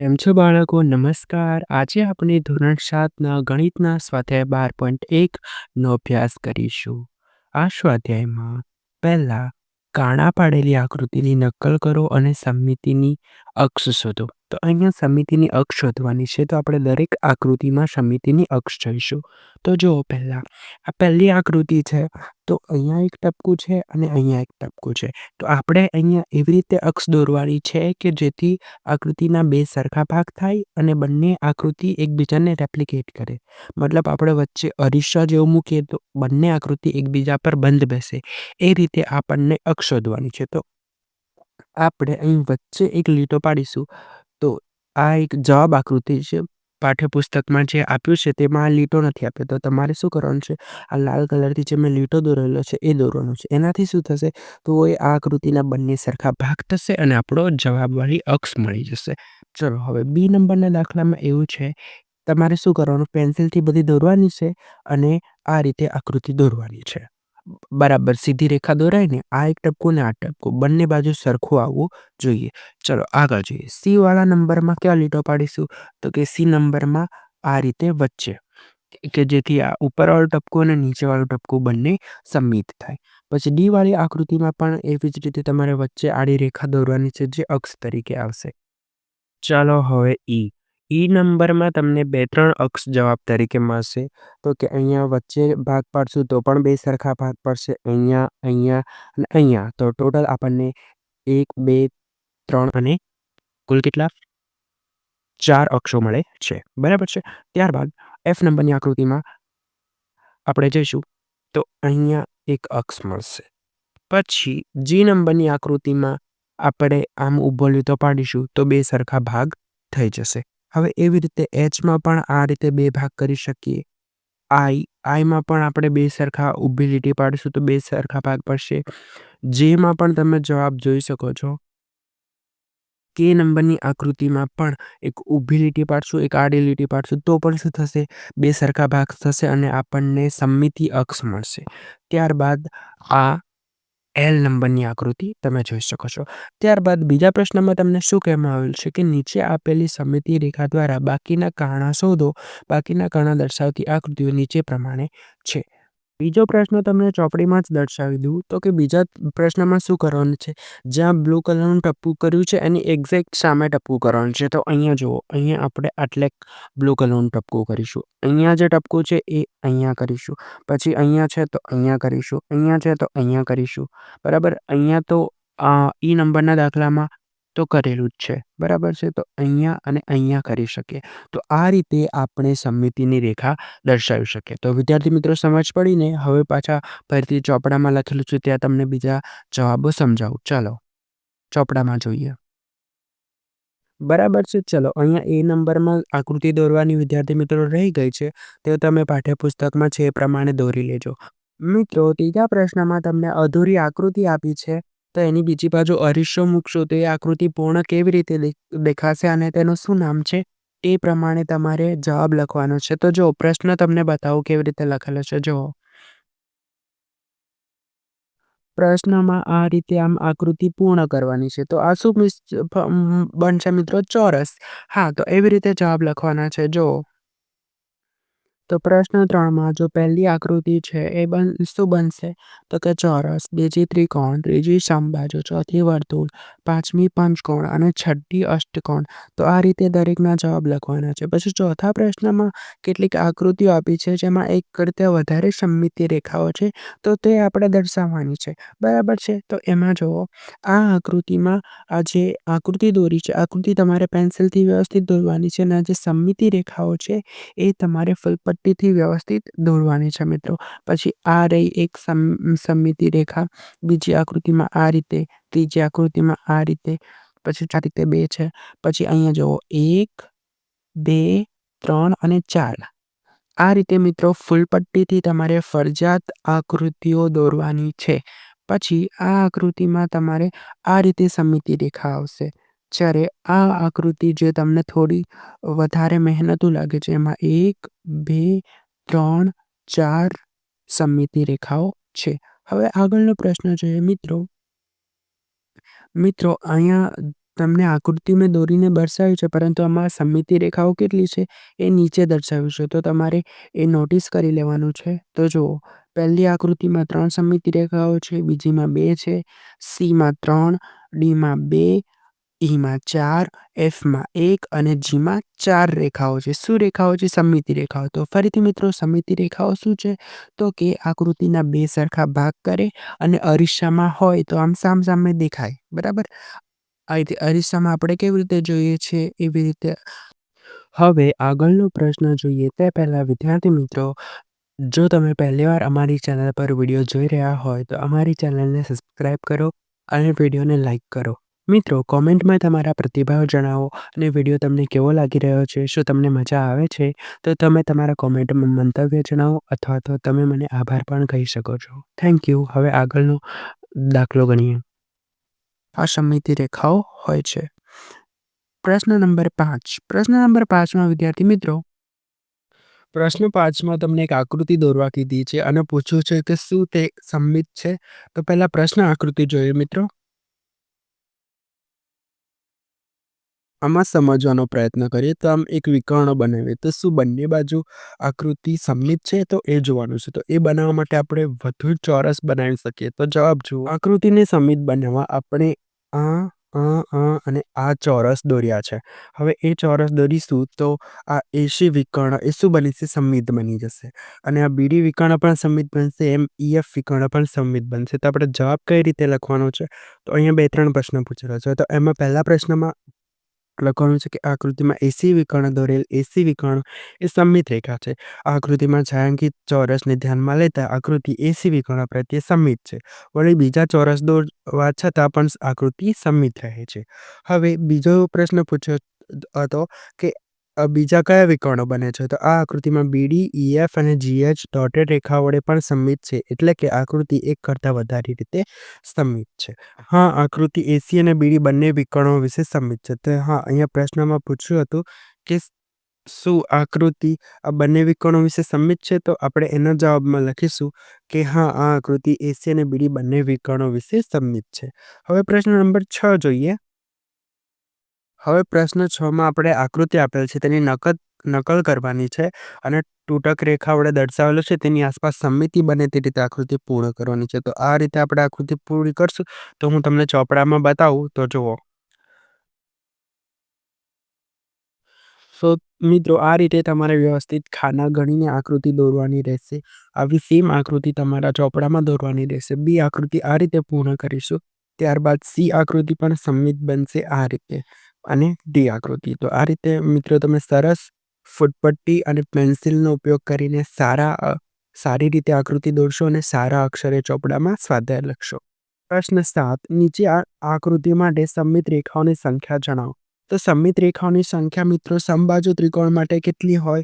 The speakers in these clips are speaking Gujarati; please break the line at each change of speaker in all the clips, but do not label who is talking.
કેમ છો બાળકો? નમસ્કાર. આજે આપણે ધોરણ સાતના ગણિતના સ્વાધ્યાય બાર પોઈન્ટ એકનો અભ્યાસ કરીશું. આ સ્વાધ્યાયમાં પહેલાં કાણા પાડેલી આકૃતિની નકલ કરો અને સમિતિની અક્ષ શોધો. તો અહીંયા સમિતિની અક્ષ શોધવાની છે, તો આપણે દરેક આકૃતિમાં સમિતિની અક્ષ જોઈશું. તો જુઓ પહેલાં, આ પહેલી આકૃતિ છે, તો અહીંયા એક ટપકું છે અને અહીંયા એક ટપકું છે. તો આપણે અહીંયા એવી રીતે અક્ષ દોરવાની છે કે જેથી આકૃતિના બે સરખા ભાગ થાય અને બંને આકૃતિ એકબીજાને રેપ્લિકેટ કરે. મતલબ આપણે વચ્ચે અરીસા જેવું મૂકીએ તો બંને આકૃતિ એકબીજા પર બંધ બેસે. એ રીતે આપણને અક્ષ શોધવાની છે. તો આપણે અહીં વચ્ચે એક લીટો પાડીશું. તો આ એક જવાબ આકૃતિ છે. પાઠ્યપુસ્તકમાં જે આપ્યું છે તેમાં આ લીટો નથી આપ્યો. તો તમારે શું કરવાનું છે? આ લાલ કલરથી જે મેં લીટો દોરેલો છે એ દોરવાનો છે. એનાથી શું થશે? તો એ આ આકૃતિના બંને સરખા ભાગ થશે અને આપણો જવાબવાળી અક્ષ મળી જશે. ચલો, હવે બી નંબરના દાખલામાં એવું છે તમારે શું કરવાનું પેન્સિલથી બધી દોરવાની છે અને આ રીતે આકૃતિ દોરવાની છે. બરાબર, સીધી રેખા દોરાય ને આ એક ટપકું ને આ ટપકું, બંને બાજુ સરખું આવવું જોઈએ. ચલો, આગળ જોઈએ. સી વાળા નંબરમાં ક્યાં લીટો પાડીશું? તો કે સી નંબરમાં આ રીતે વચ્ચે, કે જેથી આ ઉપરવાળું ટપકું અને નીચેવાળું ટપકું બંને સમિત થાય. પછી ડી વાળી આકૃતિમાં પણ એવી જ રીતે તમારે વચ્ચે આડી રેખા દોરવાની છે જે અક્ષ તરીકે આવશે. ચાલો, હવે ઈ. ઈ નંબરમાં તમને બે ત્રણ અક્ષ જવાબ તરીકે મળશે. તો કે અહીંયા વચ્ચે ભાગ પાડશું તો પણ બે સરખા ભાગ પડશે. અહીંયા, અહીંયા અને અહીંયા. તો ટોટલ આપણને એક બે ત્રણ અને કુલ કેટલા? ચાર અક્ષો મળે છે. બરાબર છે. ત્યારબાદ એફ નંબરની આકૃતિમાં આપણે જઈશું તો અહીંયા એક અક્ષ મળશે. પછી જી નંબરની આકૃતિમાં આપણે આમ ઊભો લીધો પાડીશું તો બે સરખા ભાગ થઈ જશે. હવે એવી રીતે એચમાં પણ આ રીતે બે ભાગ કરી શકીએ. આઈ આઈમાં પણ આપણે બે સરખા ઊભી લીટી પાડીશું તો બે સરખા ભાગ પડશે. જેમાં પણ તમે જવાબ જોઈ શકો છો. કે નંબરની આકૃતિમાં પણ એક ઊભી લીટી પાડશું, એક આડી લીટી પાડશું તો પણ શું થશે? બે સરખા ભાગ થશે અને આપણને સમિતિ અક્ષ મળશે. ત્યારબાદ આ એલ નંબરની આકૃતિ તમે જોઈ શકો છો. ત્યારબાદ બીજા પ્રશ્નમાં તમને શું કહેવામાં આવેલ છે કે નીચે આપેલી સમિતિ રેખા દ્વારા બાકીના કારણા શોધો. બાકીના કારણા દર્શાવતી આકૃતિઓ નીચે પ્રમાણે છે. બીજો પ્રશ્ન તમને ચોપડીમાં જ દર્શાવી દઉં તો કે બીજા પ્રશ્નમાં શું કરવાનું છે? જ્યાં બ્લુ કલરનું ટપ્પું કર્યું છે, એની એક્ઝેક્ટ સામે ટપકું કરવાનું છે. તો અહીંયા જુઓ, અહીંયા આપણે આટલે બ્લુ કલરનું ટપકું કરીશું. અહીંયા જે ટપકું છે, એ અહીંયા કરીશું. પછી અહીંયા છે, તો અહીંયા કરીશું. અહીંયા છે, તો અહીંયા કરીશું. બરાબર અહીંયા તો ઈ નંબરના દાખલામાં તો કરેલું જ છે. બરાબર છે. તો અહીંયા અને અહીંયા કરી શકીએ. તો આ રીતે આપણે સમિતિની રેખા દર્શાવી શકીએ. તો વિદ્યાર્થી મિત્રો સમજ પડીને હવે પાછા ફરીથી ચોપડામાં લખેલું છે ત્યાં તમને બીજા જવાબો સમજાવું. ચાલો, ચોપડામાં જોઈએ. બરાબર છે. ચલો, અહીંયા એ નંબરમાં આકૃતિ દોરવાની વિદ્યાર્થી મિત્રો રહી ગઈ છે. તે તમે પાઠ્યપુસ્તકમાં છે એ પ્રમાણે દોરી લેજો. મિત્રો, ત્રીજા પ્રશ્નમાં તમને અધૂરી આકૃતિ આપી છે. તો એની બીજી બાજુ અરીસો મૂકશો તો એ આકૃતિ પૂર્ણ કેવી રીતે દેખાશે અને તેનું શું નામ છે? એ પ્રમાણે તમારે જવાબ લખવાનો છે. તો જો પ્રશ્ન તમને બતાવું કેવી રીતે લખેલો છે જુઓ. પ્રશ્નમાં આ રીતે આમ આકૃતિ પૂર્ણ કરવાની છે. તો આ શું બનશે મિત્રો? ચોરસ. હા, તો એવી રીતે જવાબ લખવાના છે જુઓ. તો પ્રશ્ન ત્રણમાં જો પહેલી આકૃતિ છે એ બન શું બનશે? તો કે ચોરસ, બીજી ત્રિકોણ, ત્રીજી સમબાજુ, ચોથી વર્તુળ, પાંચમી પંચકોણ અને છઠ્ઠી અષ્ટકોણ. તો આ રીતે દરેકના જવાબ લખવાના છે. પછી ચોથા પ્રશ્નમાં કેટલીક આકૃતિઓ આપી છે, જેમાં એક કરતાં વધારે સમમિતિ રેખાઓ છે તો તે આપણે દર્શાવવાની છે. બરાબર છે. તો એમાં જુઓ, આ આકૃતિમાં આ જે આકૃતિ દોરી છે, આકૃતિ તમારે પેન્સિલથી વ્યવસ્થિત દોરવાની છે અને જે સમમિતિ રેખાઓ છે, એ તમારે ફૂલપટ્ટીથી વ્યવસ્થિત દોરવાની છે મિત્રો. પછી આ રહી એક સમમિતિ રેખા બીજી આકૃતિમાં આ રીતે ત્રીજી આકૃતિમાં આ રીતે પછી ચાર રીતે બે છે. પછી અહીંયા જુઓ, એક, બે, ત્રણ અને ચાર. આ રીતે મિત્રો ફૂલપટ્ટીથી તમારે ફરજિયાત આકૃતિઓ દોરવાની છે. પછી આ આકૃતિમાં તમારે આ રીતે સમિતિ રેખા આવશે. જ્યારે આ આકૃતિ જે તમને થોડી વધારે મહેનતું લાગે છે, એમાં એક, બે, ત્રણ, ચાર સમિતિ રેખાઓ છે. હવે આગળનો પ્રશ્ન જોઈએ મિત્રો. મિત્રો, અહીંયા તમને આકૃતિ મેં દોરીને દર્શાવ્યું છે, પરંતુ આમાં સમિતિ રેખાઓ કેટલી છે એ નીચે દર્શાવ્યું છે. તો તમારે એ નોટિસ કરી લેવાનું છે. તો જુઓ, પહેલી આકૃતિમાં ત્રણ સમિતિ રેખાઓ છે, બીજીમાં બે છે, સીમાં ત્રણ, ડીમાં બે ઈમાં ચાર, એફમાં એક અને જીમાં ચાર રેખાઓ છે. શું રેખાઓ છે? સમિતિ રેખાઓ. તો ફરીથી મિત્રો, સમિતિ રેખાઓ શું છે? તો કે આકૃતિના બે સરખા ભાગ કરે અને અરીસામાં હોય તો આમ સામ સામે દેખાય. બરાબર? આ રીતે અરીસામાં આપણે કેવી રીતે જોઈએ છીએ? એવી રીતે હવે આગળનો પ્રશ્ન જોઈએ તે પહેલાં વિદ્યાર્થી મિત્રો, જો તમે પહેલીવાર અમારી ચેનલ પર વીડિયો જોઈ રહ્યા હોય તો અમારી ચેનલને સબસ્ક્રાઈબ કરો અને વિડીયોને લાઈક કરો. મિત્રો, કોમેન્ટમાં તમારા પ્રતિભાવ જણાવો અને વીડિયો તમને કેવો લાગી રહ્યો છે, શું તમને મજા આવે છે, તો તમે તમારા કોમેન્ટમાં મંતવ્ય જણાવો અથવા તો તમે મને આભાર પણ કહી શકો છો. થેન્ક યુ હવે આગળનો દાખલો ગણીએ. આ સમિતિ રેખાઓ હોય છે. પ્રશ્ન નંબર પાંચ. પ્રશ્ન નંબર પાંચમાં, વિદ્યાર્થી મિત્રો, પ્રશ્ન પાંચમાં તમને એક આકૃતિ દોરવા કીધી છે અને પૂછ્યું છે કે શું તે સંમિત છે? તો પહેલા પ્રશ્ન આકૃતિ જોઈએ મિત્રો. આમાં સમજવાનો પ્રયત્ન કરીએ તો આમ એક વિકર્ણ બનાવીએ. તો શું બંને બાજુ આકૃતિ સંમિત છે? તો એ જોવાનું છે. તો એ બનાવવા માટે આપણે વધુ ચોરસ બનાવી શકીએ. તો જવાબ જુઓ. આકૃતિને સંમિત બનાવવા આપણે આ આ અને આ ચોરસ દોર્યા છે. હવે એ ચોરસ દોરીશું તો આ એસી વિકર્ણ એ શું બની છે સંમિત બની જશે. અને આ બીડી વિકર્ણ પણ સંમિત બનશે, એમ ઈએફ વિકર્ણ પણ સંમિત બનશે. તો આપણે જવાબ કઈ રીતે લખવાનો છે? તો અહીંયા બે ત્રણ પ્રશ્ન પૂછેલો છે. તો એમાં પહેલા પ્રશ્નમાં લખવાનું છે કે આકૃતિમાં એસી વિકર્ણ દોરેલ એસી વિકર્ણ એ સંમિત રેખા છે. આકૃતિમાં છાંયાંકિત ચોરસને ધ્યાનમાં લેતા આકૃતિ એસી વિકર્ણ પ્રત્યે સંમિત છે. વળી બીજા ચોરસ દોરવા છતાં પણ આકૃતિ સંમિત રહે છે. હવે બીજો પ્રશ્ન પૂછ્યો હતો કે બીજા કયા વિકર્ણો બને છે? તો આ આકૃતિમાં બીડી ઈએફ અને જીએચ ડોટેડ રેખા વડે પણ સંમિત છે, એટલે કે આકૃતિ એક કરતાં વધારે રીતે સંમિત છે. હા, આકૃતિ એસી અને બીડી બંને વિકર્ણો વિશે સંમિત છે. તો હા, અહીંયા પ્રશ્નમાં પૂછ્યું હતું કે શું આકૃતિ આ બંને વિકર્ણો વિશે સંમિત છે? તો આપણે એના જવાબમાં લખીશું કે હા, આ આકૃતિ એસી અને બીડી બંને વિકર્ણો વિશે સંમિત છે. હવે પ્રશ્ન નંબર છ જોઈએ. હવે પ્રશ્ન છમાં આપણે આકૃતિ આપેલ છે, તેની નકલ નકલ કરવાની છે અને તૂટક રેખા વડે દર્શાવેલો છે, તેની આસપાસ સમમિતિ બને તે રીતે આકૃતિ પૂર્ણ કરવાની છે. તો આ રીતે આપણે આકૃતિ પૂરી કરશું. તો હું તમને ચોપડામાં બતાવું. તો જુઓ. સો મિત્રો, આ રીતે તમારે વ્યવસ્થિત ખાના ગણીને આકૃતિ દોરવાની રહેશે. આવી સેમ આકૃતિ તમારા ચોપડામાં દોરવાની રહેશે. બી આકૃતિ આ રીતે પૂર્ણ કરીશું. ત્યારબાદ સી આકૃતિ પણ સંમિત બનશે આ રીતે. અને ડી આકૃતિ તો આ રીતે, મિત્રો, તમે સરસ ફૂટપટ્ટી અને પેન્સિલનો ઉપયોગ કરીને સારા સારી રીતે આકૃતિ દોરશો અને સારા અક્ષરે ચોપડામાં સ્વાધ્યાય લખશો. પ્રશ્ન સાત, નીચે આ આકૃતિ માટે સંમિત રેખાઓની સંખ્યા જણાવો. તો સંમિત રેખાઓની સંખ્યા, મિત્રો, સમબાજુ ત્રિકોણ માટે કેટલી હોય?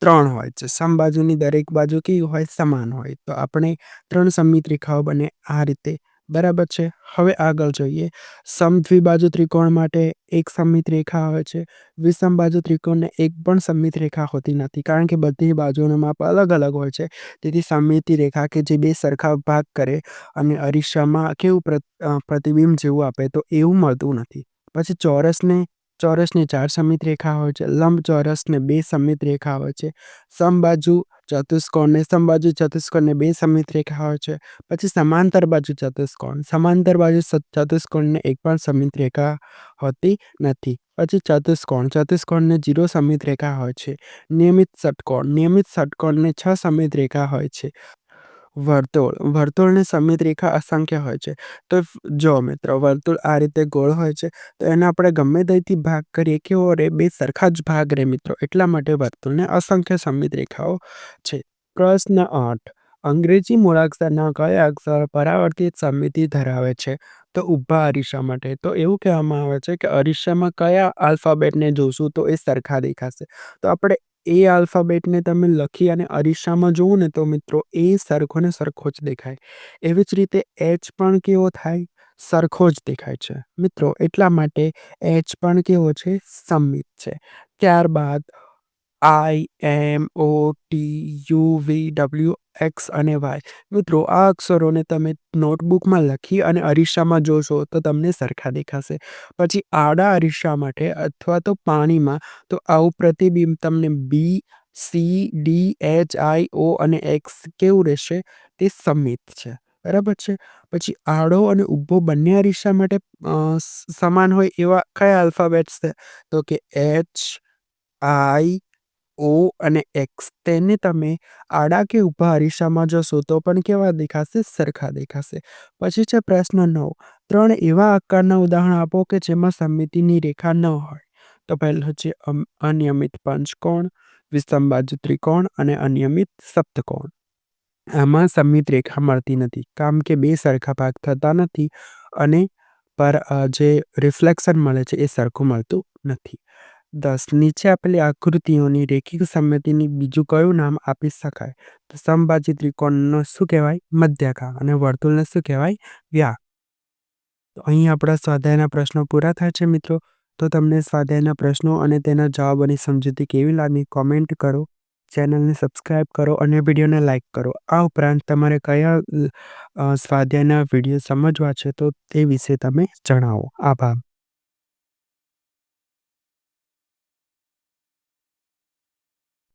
ત્રણ હોય છે. સમબાજુની દરેક બાજુ કેવી હોય? સમાન હોય. તો આપણે ત્રણ સંમિત રેખાઓ બને આ રીતે બરાબર છે. હવે આગળ જોઈએ. સમદ્વિબાજુ ત્રિકોણ માટે એક સમમિત રેખા આવે છે. વિષમ બાજુ ત્રિકોણને એક પણ સમમિત રેખા હોતી નથી, કારણ કે બધી બાજુઓનો માપ અલગ અલગ હોય છે. તેથી સમમિતિ રેખા કે જે બે સરખા ભાગ કરે અને અરીસામાં કેવું પ્રતિબિંબ જેવું આપે તો એવું મળતું નથી. પછી ચોરસને ચોરસને ચાર સમિત રેખા હોય છે, લંબ ચોરસને બે સમિત રેખા હોય છે, સમબાજુ ચતુષ્કોણને સમબાજુ ચતુષ્કોણને બે સમિત રેખા હોય છે, પછી સમાંતર બાજુ ચતુષ્કોણ, સમાંતર બાજુ ચતુષ્કોણને એક પણ સમિત રેખા હોતી નથી, પછી ચતુષ્કોણ ચતુષ્કોણને જીરો સમિત રેખા હોય છે, નિયમિત ષટકોણ, નિયમિત ષટકોણને છ સમિત રેખા હોય છે વર્તુળ. વર્તુળની સમિત રેખા અસંખ્ય હોય છે. તો જો મિત્રો, વર્તુળ આ રીતે ગોળ હોય છે, તો એને આપણે ગમે ત્યાંથી ભાગ કરીએ કેવો રે બે સરખા જ ભાગ રે મિત્રો. એટલા માટે વર્તુળને અસંખ્ય સમિત રેખાઓ છે. પ્રશ્ન આઠ. અંગ્રેજી મૂળાક્ષરના કયા અક્ષર પરાવર્તિત સમિતિ ધરાવે છે? તો ઊભા અરીસા માટે. તો એવું કહેવામાં આવે છે કે અરીસામાં કયા આલ્ફાબેટને જોશું તો એ સરખા દેખાશે. તો આપણે એ આલ્ફાબેટને તમે લખી અને અરીસામાં જુઓ ને તો મિત્રો, એ સરખો ને સરખો જ દેખાય. એવી જ રીતે એચ પણ કેવો થાય? સરખો જ દેખાય છે. મિત્રો, એટલા માટે એચ પણ કેવો છે? સમિત છે. ત્યારબાદ I M O T U V W X અને વાય મિત્રો, આ અક્ષરોને તમે નોટબુકમાં લખી અને અરીસામાં જોશો તો તમને સરખા દેખાશે. પછી આડા અરીસા માટે અથવા તો પાણીમાં તો આવું પ્રતિબિંબ તમને B C D H I O અને એક્સ કેવું રહેશે તે સમિત છે. બરાબર છે? પછી આડો અને ઊભો બંને અરીસા માટે સમાન હોય એવા કયા આલ્ફાબેટ્સ છે? તો કે એચ આઈ ઓ અને એક્સ તેને તમે આડા કે ઊભા અરીસામાં જોશો તો પણ કેવા દેખાશે? સરખા દેખાશે. પછી છે પ્રશ્ન નવ. ત્રણ એવા આકારના ઉદાહરણ આપો કે જેમાં સમિતિની રેખા ન હોય. તો પહેલો છે અનિયમિત પંચકોણ વિષમબાજુ ત્રિકોણ અને અનિયમિત સપ્તકોણ. આમાં સમિત રેખા મળતી નથી. કારણ કે બે સરખા ભાગ થતા નથી અને પર જે રિફ્લેક્શન મળે છે એ સરખું મળતું નથી. દસ. નીચે આપેલી આકૃતિઓની રેખિક સમિતિની બીજું કયું નામ આપી શકાય? તો સમબાજુ ત્રિકોણનો શું કહેવાય? મધ્યકા અને વર્તુળને શું કહેવાય? વ્યા તો અહીં આપણા સ્વાધ્યાયના પ્રશ્નો પૂરા થાય છે મિત્રો. તો તમને સ્વાધ્યાયના પ્રશ્નો અને તેના જવાબોની સમજૂતી કેવી લાગી કોમેન્ટ કરો. ચેનલને સબસ્ક્રાઇબ કરો અને વિડીયોને લાઇક કરો. આ ઉપરાંત તમારે કયા સ્વાધ્યાયના વીડિયો સમજવા છે તો તે વિશે તમે જણાવો. આભાર.